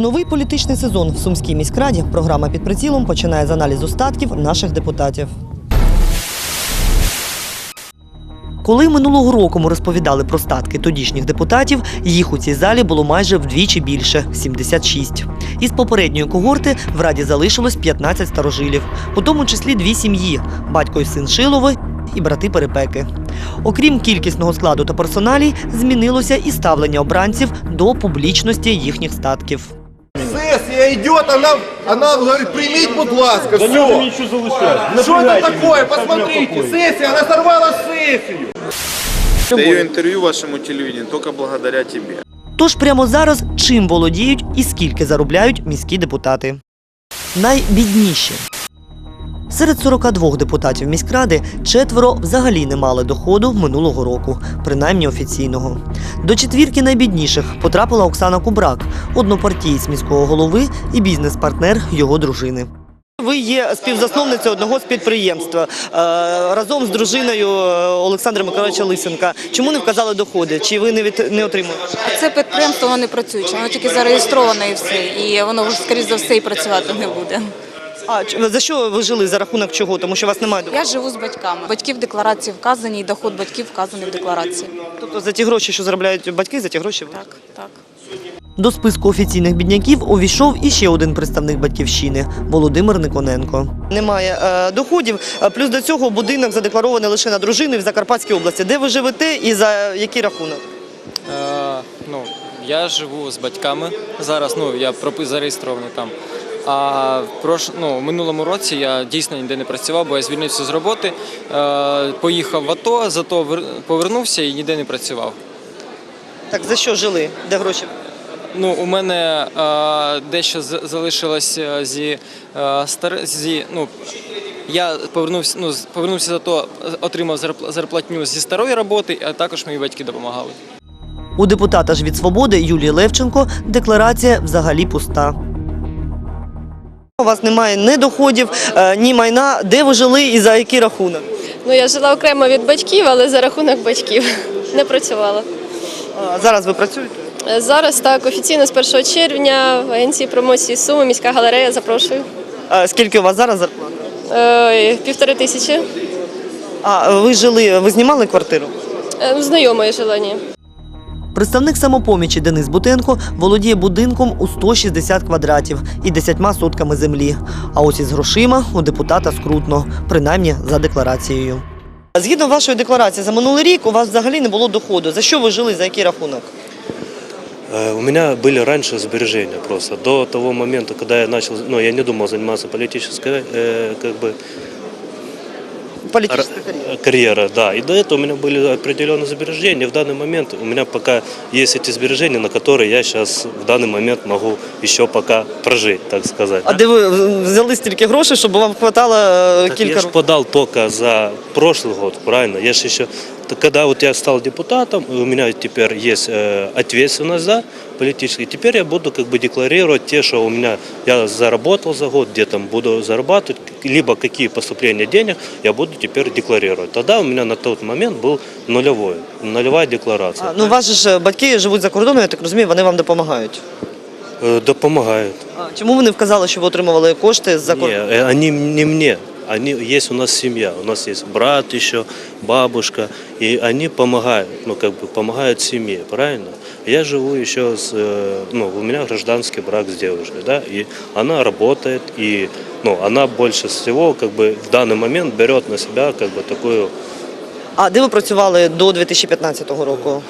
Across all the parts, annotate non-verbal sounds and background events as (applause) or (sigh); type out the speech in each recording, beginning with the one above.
Новий політичний сезон в Сумській міськраді. Програма під прицілом починає з аналізу статків наших депутатів. Коли минулого року ми розповідали про статки тодішніх депутатів, їх у цій залі було майже вдвічі більше 76. Із попередньої когорти в раді залишилось 15 старожилів, у тому числі дві сім'ї батько і син Шилови і брати Перепеки. Окрім кількісного складу та персоналій, змінилося і ставлення обранців до публічності їхніх статків. Сесія йде, вона, вона говорить, прийміть, будь ласка, все. Що це таке? Посмотрите, сесія, вона сорвала сесію. Даю интервью вашему телевидению только благодаря тебе. Тож прямо зараз чим володіють і скільки заробляють міські депутати? Найбідніші. Серед 42 депутатів міськради четверо взагалі не мали доходу минулого року, принаймні офіційного. До четвірки найбідніших потрапила Оксана Кубрак, однопартієць міського голови і бізнес-партнер його дружини. Ви є співзасновницею одного з підприємства е, разом з дружиною е, Олександра Миколаївича Лисенка. Чому не вказали доходи? Чи ви не від не отримуєте? Це підприємство воно не працююче, воно тільки зареєстроване і все. І воно скоріш за все, і працювати не буде. А за що ви жили? За рахунок чого? Тому що у вас немає доходу? Я живу з батьками. Батьків в декларації вказані, і доход батьків вказаний в декларації. Тобто за ті гроші, що заробляють батьки, за ті гроші ви? Так, так. До списку офіційних бідняків увійшов іще один представник батьківщини Володимир Никоненко. Немає е, доходів. е, Плюс до цього будинок задекларований лише на дружину в Закарпатській області. Де ви живете і за який рахунок? Е, ну, я живу з батьками. Зараз ну, я пропи- зареєстрований там. А в прош... ну, в минулому році я дійсно ніде не працював, бо я звільнився з роботи, е, поїхав в АТО, зато повернувся і ніде не працював. Так за що жили? Де гроші? Ну, у мене е, дещо з- залишилось е, зі, е, стар... зі ну, я повернувся, ну, повернувся зато отримав зарплатню зі старої роботи, а також мої батьки допомагали. У депутата ж від свободи Юлії Левченко декларація взагалі пуста. У вас немає ні доходів, е, ні майна. Де ви жили і за який рахунок? Ну, я жила окремо від батьків, але за рахунок батьків (laughs) не працювала. А зараз ви працюєте? Е, Зараз так офіційно з 1 червня в агенції промоції Суми міська галерея запрошую. А скільки у вас зараз зарплата? Е, Півтори тисячі. А ви жили, ви знімали квартиру? Е, ну, Знайомої жила, ні. Представник самопомічі Денис Бутенко володіє будинком у 160 квадратів і 10 сотками землі. А ось із грошима у депутата скрутно, принаймні за декларацією. Згідно вашої декларації, за минулий рік у вас взагалі не було доходу. За що ви жили, за який рахунок? Э, У меня были раньше сбережения просто. До того момента, когда я начал, ну, я не думал заниматься политической, э, как бы, Політична р- кар'єра. карьера, да. И до этого у меня были определенные сбережения. В данный момент у меня пока есть эти сбережения, на которые я сейчас в данный момент могу еще пока прожить, так сказать. А да. де ви взяли стільки грошей, щоб вам хватало е, Так кілька я же років? подал только за прошлый год, правильно? Я же еще, так когда вот я стал депутатом, у меня теперь есть э, ответственность, да, политическая. И теперь я буду как бы декларировать те, что у меня я заработал за год, где там буду зарабатывать, либо какие поступления денег я буду теперь декларировать. Тогда у меня на тот момент был нулевой, нулевая декларация. А, ну, ваші ж батьки живуть за кордоном, я так розумію, вони вам допомагають. Э, да помогают. А, чому ви не вказали, що ви отримували кошти з-за Не, кордону? э, они не мне. Они, есть у нас семья, у нас есть брат еще, бабушка, и они помогают, ну как бы помогают семье, правильно? Я живу еще с, э, ну у меня гражданский брак с девушкой, да, и она работает, и ну она больше всего как бы в данный момент берет на себя как бы такую А де ви працювали до 2015 року?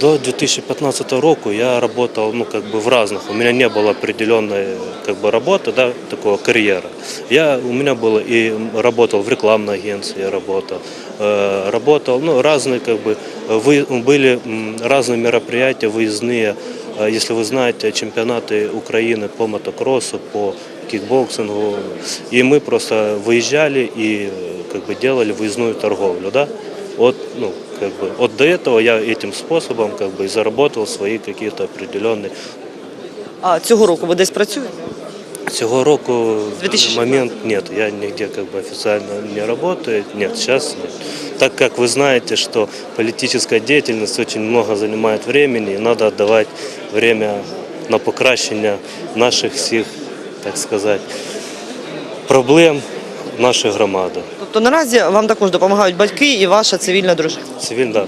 До 2015 року я работал, ну, как бы в разных. У меня не было определенной, как бы, работы, да, такого карьера. Я, у меня было и работал в рекламной агенции, я работал, э, работал, ну, разные, как бы, вы, были м, разные мероприятия выездные. Э, Если вы знаете, чемпионаты Украины по мотокроссу, по кикбоксингу. И мы просто выезжали и, э, как бы, делали выездную торговлю, да. Вот, ну, как бы, вот до этого я этим способом как бы и заработал свои какие-то определенные. А цього року ви десь працюєте? Цього року в 2016. данный момент нет, я нигде как бы официально не работаю, нет, сейчас нет. Так как вы знаете, что политическая деятельность очень много занимает времени, и надо отдавать время на покращення наших всіх, так сказати, проблем нашої громади. Тобто наразі вам також допомагають батьки і ваша цивільна дружина. Цивільна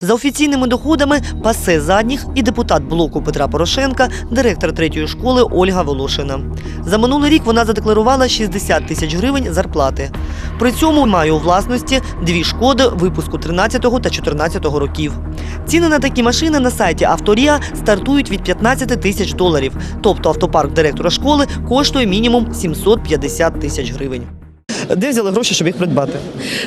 За офіційними доходами пасе задніх і депутат блоку Петра Порошенка, директор третьої школи Ольга Волошина. За минулий рік вона задекларувала 60 тисяч гривень зарплати. При цьому має у власності дві шкоди випуску 13 та 14 років. Ціни на такі машини на сайті Авторія стартують від 15 тисяч доларів. Тобто автопарк директора школи коштує мінімум 750 тисяч гривень. Де взяли гроші, щоб їх придбати?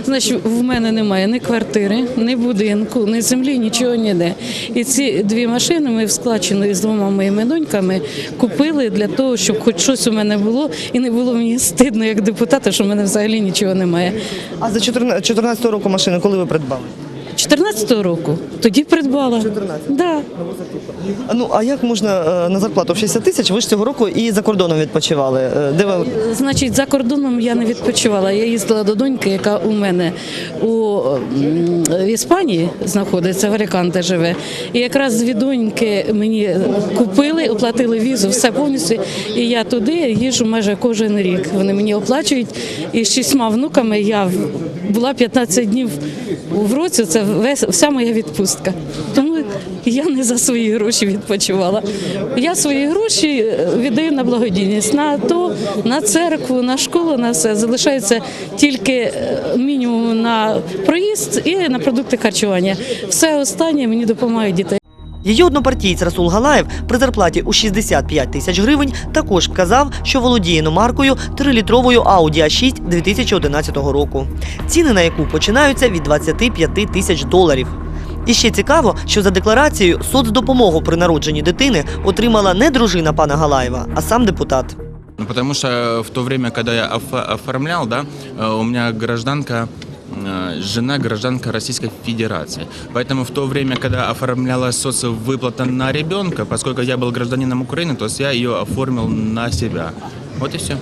Значить, в мене немає ні квартири, ні будинку, ні землі, нічого ніде. І ці дві машини ми в складчину з двома моїми доньками купили для того, щоб хоч щось у мене було, і не було мені стидно як депутата, що в мене взагалі нічого немає. А за 14 року машини коли ви придбали? 14-го року тоді придбала. 14? Да. Ну а як можна е, на зарплату в 60 тисяч? Ви ж цього року і за кордоном відпочивали. Е, Де ви Значить, за кордоном я не відпочивала. Я їздила до доньки, яка у мене у в Іспанії знаходиться, в Аліканте живе. І якраз дві доньки мені купили, оплатили візу, все повністю. І я туди їжджу майже кожен рік. Вони мені оплачують. І з шістьма внуками я була 15 днів в році. Це весь вся моя відпустка. Тому я не за свої гроші відпочивала. Я свої гроші е, віддаю на благодійність, на АТО, на церкву, на школу, на все. Залишається тільки е, мінімум на проїзд і на продукти харчування. Все останнє мені допомагають дітей. Її однопартієць Расул Галаєв при зарплаті у 65 тисяч гривень також вказав, що володіє іномаркою 3-літровою Audi A6 2011 року, ціни на яку починаються від 25 тисяч доларів. І ще цікаво, що за декларацією соцдопомогу при народженні дитини отримала не дружина пана Галаєва, а сам депутат. Ну, потому что в то время, когда я оф- оформлял, да, э, у меня гражданка, жена гражданка Российской Федерации. Поэтому в то время, когда оформлялась соцвыплата на ребенка, поскольку я был гражданином Украины, то есть я ее оформил на себя. Вот и все.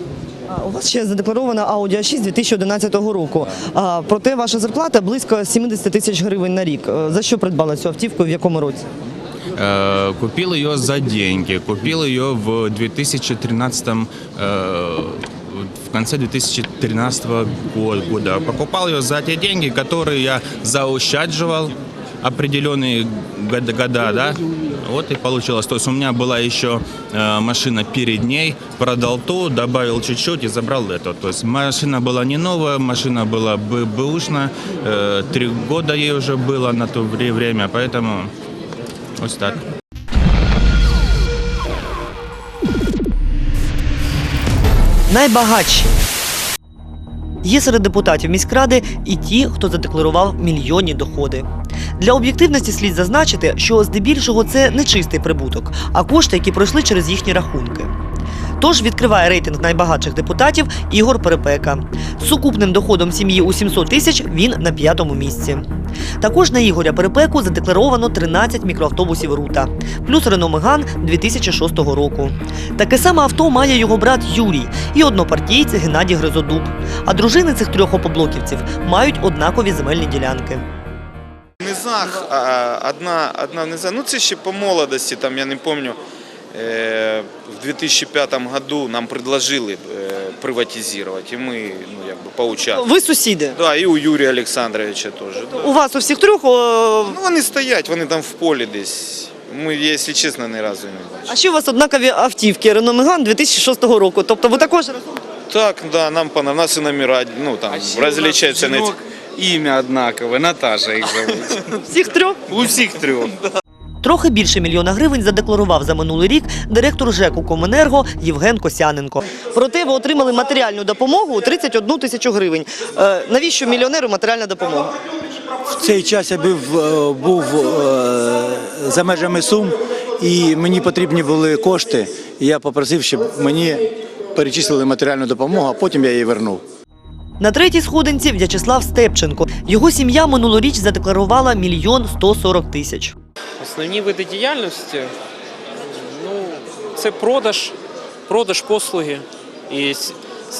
А У вас ще задекларована Audi A6 2011 року. А, проте ваша зарплата близько 70 тисяч гривень на рік. Е, За що придбала цю автівку і в якому році? Э, Купил ее за деньги. Купил ее в 2013 э, в конце 2013 го- года. Покупал ее за те деньги, которые я заущадживал определенные года, года, да, вот и получилось. То есть у меня была еще э, машина перед ней, продал ту, добавил чуть-чуть и забрал эту. То есть машина была не новая, машина была бы бэушная, э, три года ей уже было на то вре- время, поэтому Ось так. Найбагатші. Є серед депутатів міськради і ті, хто задекларував мільйонні доходи. Для об'єктивності слід зазначити, що здебільшого це не чистий прибуток, а кошти, які пройшли через їхні рахунки. Тож відкриває рейтинг найбагатших депутатів Ігор Перепека. З сукупним доходом сім'ї у 700 тисяч він на п'ятому місці. Також на Ігоря Перепеку задекларовано 13 мікроавтобусів Рута, плюс Рено Меган 2006 року. Таке саме авто має його брат Юрій і однопартійці Геннадій Гризодуб. А дружини цих трьох опоблоківців мають однакові земельні ділянки. Низах одна, одна в низах, ну це ще по молодості, там я не пам'ятаю, в 2005 году нам предложили е, приватизувати, і ми ну, якби поучаствували. Ви сусіди. Да, і у Юрія Олександровича теж. У вас у всіх трьох. о, Ну вони стоять, вони там в полі десь. Ми, якщо чесно, ні разу не бачили. А ще у вас однакові автівки Рено Меган 2006 року. Тобто ви також Так, да, нам у нас і номера, ну там, розлічаються на ці. Ім'я однакове, Наташа їх зовуть. (laughs) всіх трьох. У всіх трьох. Трохи більше мільйона гривень задекларував за минулий рік директор ЖЕКу Коменерго Євген Косяненко. Проте ви отримали матеріальну допомогу у 31 тисячу гривень. Е, навіщо мільйонеру матеріальна допомога? В цей час я був, е, був е, за межами Сум, і мені потрібні були кошти. І я попросив, щоб мені перечислили матеріальну допомогу, а потім я її вернув. На третій сходинці В'ячеслав Степченко. Його сім'я минулоріч задекларувала мільйон 140 тисяч. Основні види діяльності ну, це продаж, продаж послуги і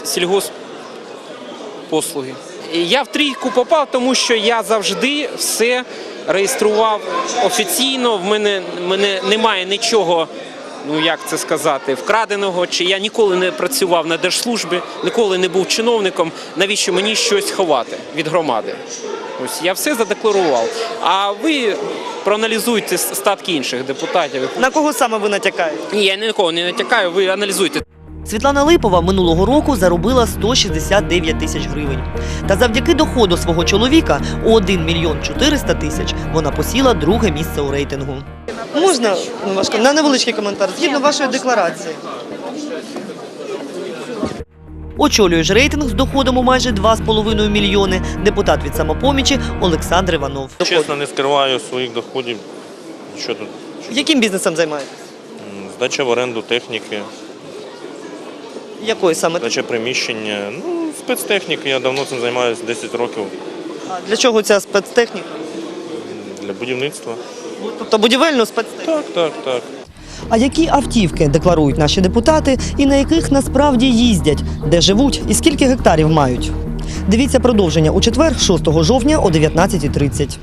сільгосппослуги. Я в трійку попав, тому що я завжди все реєстрував офіційно. В мене, мене немає нічого, ну як це сказати, вкраденого. Чи я ніколи не працював на держслужбі, ніколи не був чиновником. Навіщо мені щось ховати від громади? Ось я все задекларував. А ви проаналізуйте статки інших депутатів. На кого саме ви натякаєте? Ні, я нікого не натякаю, ви аналізуйте. Світлана Липова минулого року заробила 169 тисяч гривень. Та завдяки доходу свого чоловіка у 1 мільйон 400 тисяч вона посіла друге місце у рейтингу. Можна ну, важко, на невеличкий коментар згідно вашої декларації. Очолює ж рейтинг з доходом у майже 2,5 мільйони депутат від самопомічі Олександр Іванов. Чесно, не скриваю своїх доходів. Що тут? Яким бізнесом займаєтесь? Здача в оренду техніки, Якою саме? здача приміщення. Ну, спецтехніки, я давно цим займаюся 10 років А Для чого ця спецтехніка? для будівництва. Тобто будівельну спецтехніку? Так, так, так. А які автівки декларують наші депутати і на яких насправді їздять, де живуть і скільки гектарів мають? Дивіться продовження у четвер, 6 жовтня о 19.30.